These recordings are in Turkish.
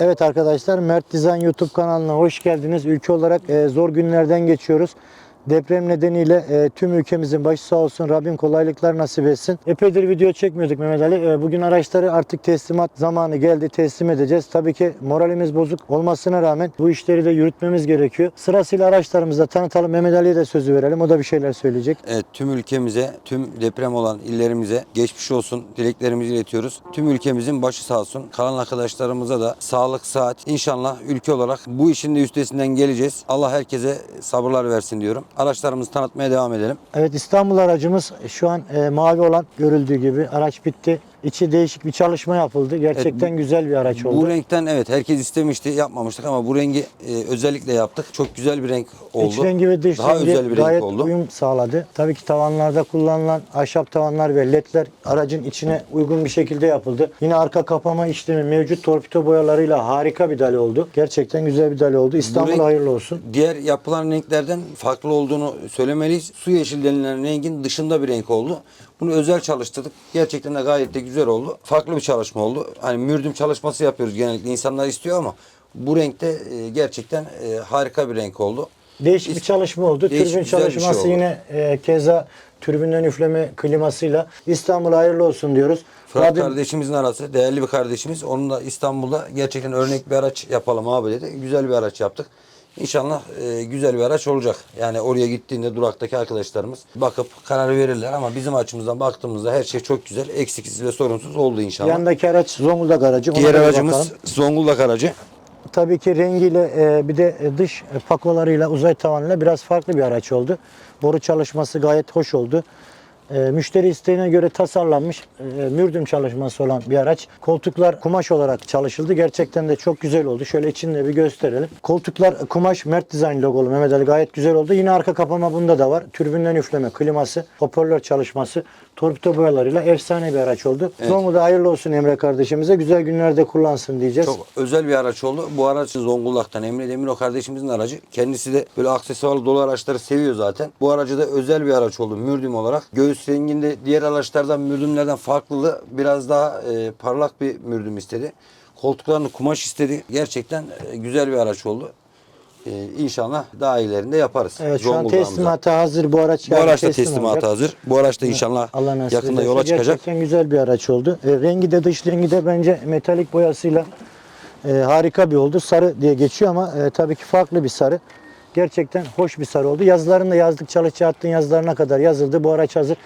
Evet arkadaşlar Mert Design YouTube kanalına hoş geldiniz. Ülke olarak e, zor günlerden geçiyoruz. Deprem nedeniyle e, tüm ülkemizin başı sağ olsun. Rabbim kolaylıklar nasip etsin. Epeydir video çekmiyorduk Mehmet Ali. E, bugün araçları artık teslimat zamanı geldi. Teslim edeceğiz. Tabii ki moralimiz bozuk olmasına rağmen bu işleri de yürütmemiz gerekiyor. Sırasıyla araçlarımızı da tanıtalım. Mehmet Ali'ye de sözü verelim. O da bir şeyler söyleyecek. Evet, tüm ülkemize, tüm deprem olan illerimize geçmiş olsun dileklerimizi iletiyoruz. Tüm ülkemizin başı sağ olsun. Kalan arkadaşlarımıza da sağlık, saat. İnşallah ülke olarak bu işin de üstesinden geleceğiz. Allah herkese sabırlar versin diyorum. Araçlarımızı tanıtmaya devam edelim. Evet İstanbul aracımız şu an e, mavi olan görüldüğü gibi araç bitti. İçi değişik bir çalışma yapıldı. Gerçekten güzel bir araç oldu. Bu renkten evet herkes istemişti, yapmamıştık ama bu rengi e, özellikle yaptık. Çok güzel bir renk oldu. İç rengi ve dış Daha rengi özel bir gayet renk oldu. uyum sağladı. Tabii ki tavanlarda kullanılan ahşap tavanlar ve ledler aracın içine uygun bir şekilde yapıldı. Yine arka kapama işlemi mevcut torpido boyalarıyla harika bir dali oldu. Gerçekten güzel bir dali oldu. İstanbul renk- hayırlı olsun. Diğer yapılan renklerden farklı olduğunu söylemeliyiz. Su yeşil denilen rengin dışında bir renk oldu. Bunu özel çalıştırdık. Gerçekten de gayet de güzel oldu. Farklı bir çalışma oldu. Hani mürdüm çalışması yapıyoruz genellikle. insanlar istiyor ama bu renkte e, gerçekten e, harika bir renk oldu. Değişik bir çalışma oldu. Değişik, Türbün güzel bir şey çalışması oldu. yine e, keza türbünden üfleme klimasıyla İstanbul hayırlı olsun diyoruz. Fırat Rabbim- kardeşimizin arası, değerli bir kardeşimiz. Onunla İstanbul'da gerçekten örnek bir araç yapalım abi dedi. Güzel bir araç yaptık. İnşallah e, güzel bir araç olacak. Yani oraya gittiğinde duraktaki arkadaşlarımız bakıp karar verirler ama bizim açımızdan baktığımızda her şey çok güzel, eksiksiz ve sorunsuz oldu inşallah. Yandaki araç Zonguldak aracı. Ona Diğer da bir aracımız bakalım. Zonguldak aracı. Tabii ki rengiyle e, bir de dış pakolarıyla uzay tavanıyla biraz farklı bir araç oldu. Boru çalışması gayet hoş oldu. E, müşteri isteğine göre tasarlanmış e, mürdüm çalışması olan bir araç. Koltuklar kumaş olarak çalışıldı. Gerçekten de çok güzel oldu. Şöyle içinde bir gösterelim. Koltuklar kumaş Mert Design logolu Mehmet Ali gayet güzel oldu. Yine arka kapama bunda da var. Türbünden üfleme, kliması, hoparlör çalışması, torpido boyalarıyla efsane bir araç oldu. Evet. Zonguldak hayırlı olsun Emre kardeşimize. Güzel günlerde kullansın diyeceğiz. Çok özel bir araç oldu. Bu araç Zonguldak'tan Emre Demiro kardeşimizin aracı. Kendisi de böyle aksesuarlı dolu araçları seviyor zaten. Bu aracı da özel bir araç oldu mürdüm olarak. Göğüs renginde diğer araçlardan mürdümlerden farklı biraz daha e, parlak bir mürdüm istedi. Koltuklarını kumaş istedi. Gerçekten e, güzel bir araç oldu. E, inşallah daha iyilerinde yaparız. Evet şu an teslimata hazır bu araç. Bu araç da teslim teslimata olacak. hazır. Bu araç da inşallah Allah nasip yakında ederse yola çıkacak. Gerçekten güzel bir araç oldu. E, rengi de dış rengi de bence metalik boyasıyla e, harika bir oldu. Sarı diye geçiyor ama e, tabii ki farklı bir sarı. Gerçekten hoş bir sarı oldu. Yazılarını da yazdık. Çalışça attığın yazılarına kadar yazıldı. Bu araç hazır.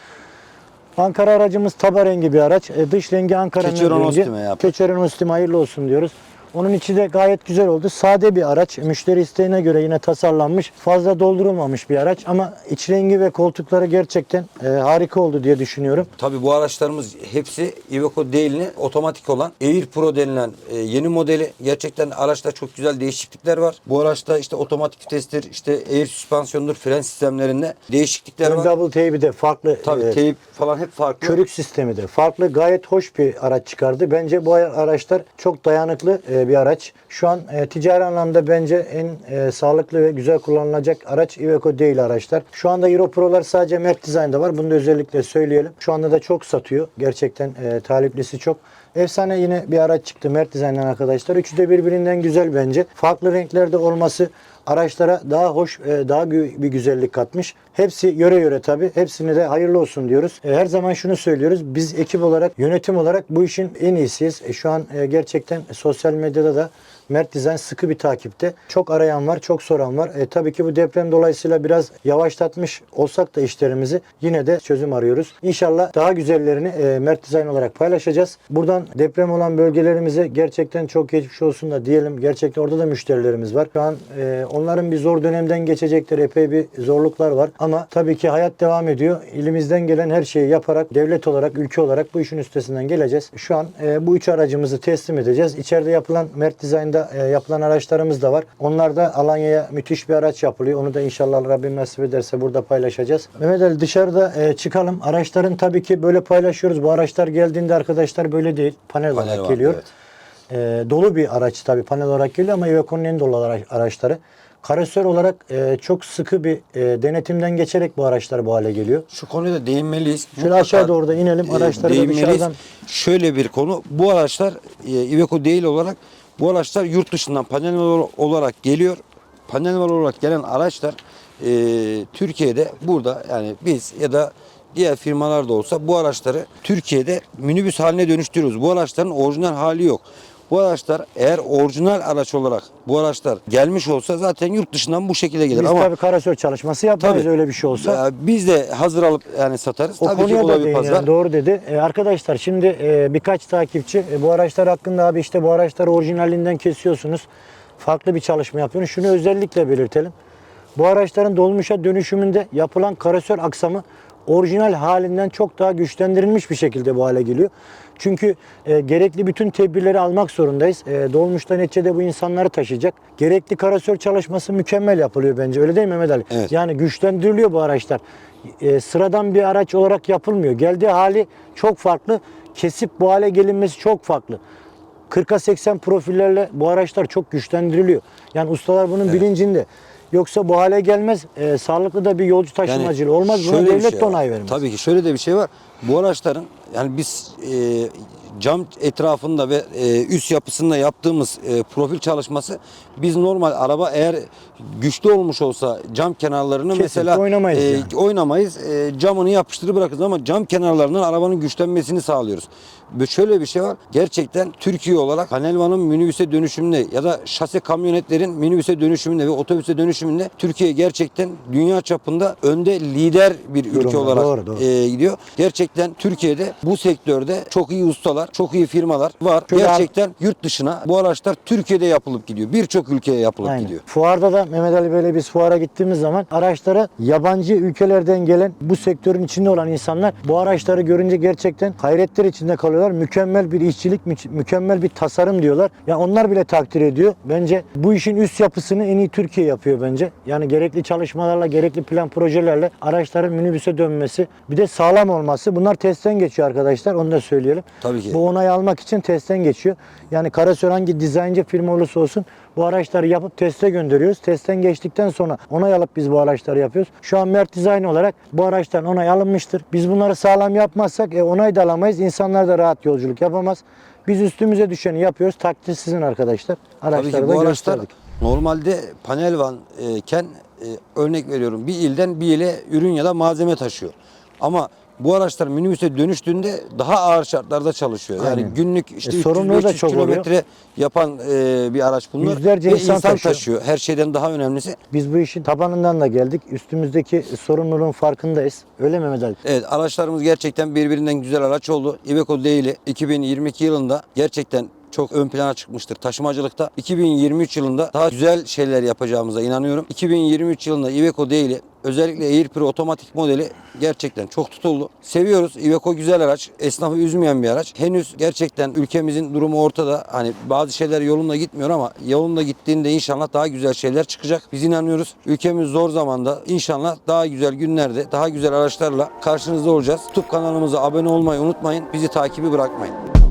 Ankara aracımız taba rengi bir araç. E, dış rengi Ankara'nın rengi. Keçiören Ostime hayırlı olsun diyoruz. Onun içi de gayet güzel oldu. Sade bir araç. Müşteri isteğine göre yine tasarlanmış. Fazla doldurulmamış bir araç ama iç rengi ve koltukları gerçekten e, harika oldu diye düşünüyorum. Tabii bu araçlarımız hepsi Iveco değilini otomatik olan Air Pro denilen e, yeni modeli. Gerçekten araçta çok güzel değişiklikler var. Bu araçta işte otomatik vitestir, işte air süspansiyondur, fren sistemlerinde değişiklikler Ön var. double teybi de farklı. Tabii e, teyip falan hep farklı. Körük sistemi de farklı. Gayet hoş bir araç çıkardı. Bence bu araçlar çok dayanıklı e, bir araç. Şu an e, ticari anlamda bence en e, sağlıklı ve güzel kullanılacak araç Iveco değil araçlar. Şu anda Euro Pro'lar sadece Mert Design'da var. Bunu da özellikle söyleyelim. Şu anda da çok satıyor. Gerçekten e, taliplisi çok. Efsane yine bir araç çıktı Mert Design'dan arkadaşlar. Üçü de birbirinden güzel bence. Farklı renklerde olması araçlara daha hoş, e, daha bir güzellik katmış. Hepsi yöre yöre tabii. Hepsine de hayırlı olsun diyoruz. E, Her zaman şunu söylüyoruz. Biz ekip olarak, yönetim olarak bu işin en iyisiyiz. E, Şu an gerçekten sosyal medyada da Mert Design sıkı bir takipte. Çok arayan var, çok soran var. E, tabii ki bu deprem dolayısıyla biraz yavaşlatmış olsak da işlerimizi yine de çözüm arıyoruz. İnşallah daha güzellerini e, Mert Design olarak paylaşacağız. Buradan deprem olan bölgelerimize gerçekten çok geçmiş olsun da diyelim. Gerçekten orada da müşterilerimiz var. Şu an e, onların bir zor dönemden geçecekleri epey bir zorluklar var. Ama tabii ki hayat devam ediyor. İlimizden gelen her şeyi yaparak devlet olarak, ülke olarak bu işin üstesinden geleceğiz. Şu an e, bu üç aracımızı teslim edeceğiz. İçeride yapılan Mert Design'da e, yapılan araçlarımız da var. Onlar da Alanya'ya müthiş bir araç yapılıyor. Onu da inşallah Rabbim nasip ederse burada paylaşacağız. Mehmet Ali dışarıda e, çıkalım. Araçların tabii ki böyle paylaşıyoruz. Bu araçlar geldiğinde arkadaşlar böyle değil. Panel, Panel olarak var, geliyor. evet. E, dolu bir araç tabii panel olarak geliyor ama Iveco'nun en dolu ara- araçları. Karosör olarak e, çok sıkı bir e, denetimden geçerek bu araçlar bu hale geliyor. Şu konuya da değinmeliyiz. Şöyle Mutlaka, aşağı doğru da inelim. e, Araçları da dışarıdan Şöyle bir konu. Bu araçlar e, Iveco değil olarak Bu araçlar yurt dışından panel ol- olarak geliyor. Panel olarak gelen araçlar e, Türkiye'de burada yani biz ya da diğer firmalar da olsa bu araçları Türkiye'de minibüs haline dönüştürüyoruz. Bu araçların orijinal hali yok. Bu araçlar eğer orijinal araç olarak bu araçlar gelmiş olsa zaten yurt dışından bu şekilde gelir. Biz Ama tabii karasör çalışması yapmayız Tabii. öyle bir şey olsa. ya biz de hazır alıp yani satarız. O Tabii konuya da pazar. Doğru dedi. E, arkadaşlar şimdi e, birkaç takipçi e, bu araçlar hakkında abi işte bu araçları orijinalinden kesiyorsunuz. Farklı bir çalışma yapıyorsunuz. Şunu özellikle belirtelim. Bu araçların dolmuşa dönüşümünde yapılan karasör aksamı orijinal halinden çok daha güçlendirilmiş bir şekilde bu hale geliyor. Çünkü e, gerekli bütün tedbirleri almak zorundayız. E, dolmuşta neticede bu insanları taşıyacak. Gerekli karasör çalışması mükemmel yapılıyor bence. Öyle değil mi Mehmet Ali? Evet. Yani güçlendiriliyor bu araçlar. E, sıradan bir araç olarak yapılmıyor. Geldiği hali çok farklı. Kesip bu hale gelinmesi çok farklı. 40'a 80 profillerle bu araçlar çok güçlendiriliyor. Yani ustalar bunun bilincinde. Yoksa bu hale gelmez. E, sağlıklı da bir yolcu taşımacılığı olmaz. Buna devlet şey onay vermez. Tabii ki şöyle de bir şey var. Bu araçların yani biz e, cam etrafında ve e, üst yapısında yaptığımız e, profil çalışması biz normal araba eğer güçlü olmuş olsa cam kenarlarını Kesinlikle mesela oynamayız e, yani. oynamayız. E, camını yapıştırıp bırakırız ama cam kenarlarından arabanın güçlenmesini sağlıyoruz. Ve şöyle bir şey var. Gerçekten Türkiye olarak Panelvan'ın minibüse dönüşümünde ya da şase kamyonetlerin minibüse dönüşümünde ve otobüse dönüşümünde Türkiye gerçekten dünya çapında önde lider bir ülke Durumda, olarak doğru, doğru. e, gidiyor. Gerçekten Türkiye'de bu sektörde çok iyi ustalar, çok iyi firmalar var. Şöyle Gerçekten yurt dışına bu araçlar Türkiye'de yapılıp gidiyor. Birçok ülkeye yapılıp Aynen. gidiyor. Fuarda da Mehmet Ali Bey'le biz fuara gittiğimiz zaman araçlara yabancı ülkelerden gelen bu sektörün içinde olan insanlar bu araçları görünce gerçekten hayretler içinde kalıyorlar. Mükemmel bir işçilik, mü- mükemmel bir tasarım diyorlar. Ya onlar bile takdir ediyor. Bence bu işin üst yapısını en iyi Türkiye yapıyor bence. Yani gerekli çalışmalarla, gerekli plan projelerle araçların minibüse dönmesi, bir de sağlam olması. Bunlar testten geçiyor arkadaşlar. Onu da söyleyelim. Tabii ki. Bu onay almak için testten geçiyor. Yani Karasör hangi dizayncı firma olursa olsun bu araçları yapıp teste gönderiyoruz. Testten geçtikten sonra onay alıp biz bu araçları yapıyoruz. Şu an Mert Design olarak bu araçtan onay alınmıştır. Biz bunları sağlam yapmazsak e, onay da alamayız. İnsanlar da rahat yolculuk yapamaz. Biz üstümüze düşeni yapıyoruz. Takdir sizin arkadaşlar. Tabii Araçları ki da bu araçlar gösterdik. normalde panel van e, e, örnek veriyorum bir ilden bir ile ürün ya da malzeme taşıyor. Ama bu araçlar minibüse dönüştüğünde daha ağır şartlarda çalışıyor. Yani Aynen. günlük işte E, da 300-500 çok oluyor. kilometre yapan e, bir araç bunlar. Yüzlerce Ve insan insan, taşıyor. taşıyor. Her şeyden daha önemlisi. Biz bu işin tabanından da geldik. Üstümüzdeki sorumluluğun farkındayız. Öyle mi Mehmet Ali? Evet araçlarımız gerçekten birbirinden güzel araç oldu. Iveco Daily 2022 yılında gerçekten çok ön plana çıkmıştır taşımacılıkta. 2023 yılında daha güzel şeyler yapacağımıza inanıyorum. 2023 yılında Iveco Daily özellikle Airpro otomatik modeli gerçekten çok tutuldu. Seviyoruz. Iveco güzel araç. Esnafı üzmeyen bir araç. Henüz gerçekten ülkemizin durumu ortada. Hani bazı şeyler yolunda gitmiyor ama yolunda gittiğinde inşallah daha güzel şeyler çıkacak. Biz inanıyoruz. Ülkemiz zor zamanda inşallah daha güzel günlerde daha güzel araçlarla karşınızda olacağız. YouTube kanalımıza abone olmayı unutmayın. Bizi takibi bırakmayın.